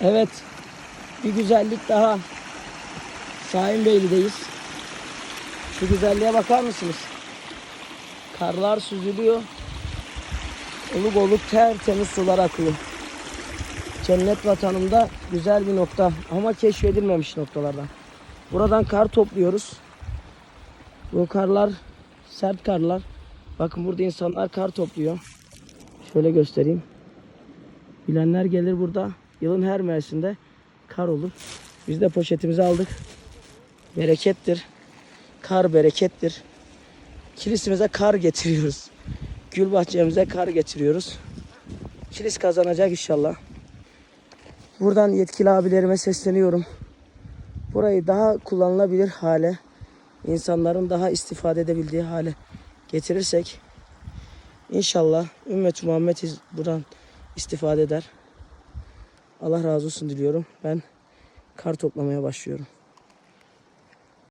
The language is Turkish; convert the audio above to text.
Evet. Bir güzellik daha. Şahin Beyli'deyiz. Şu güzelliğe bakar mısınız? Karlar süzülüyor. Oluk oluk tertemiz sular akıyor. Cennet vatanımda güzel bir nokta ama keşfedilmemiş noktalardan. Buradan kar topluyoruz. Bu karlar sert karlar. Bakın burada insanlar kar topluyor. Şöyle göstereyim. Bilenler gelir burada. Yılın her mevsiminde kar olur. Biz de poşetimizi aldık. Berekettir. Kar berekettir. Kilisimize kar getiriyoruz. Gül bahçemize kar getiriyoruz. Kilis kazanacak inşallah. Buradan yetkili abilerime sesleniyorum. Burayı daha kullanılabilir hale, insanların daha istifade edebildiği hale getirirsek inşallah ümmet Muhammed buradan istifade eder. Allah razı olsun diliyorum. Ben kar toplamaya başlıyorum.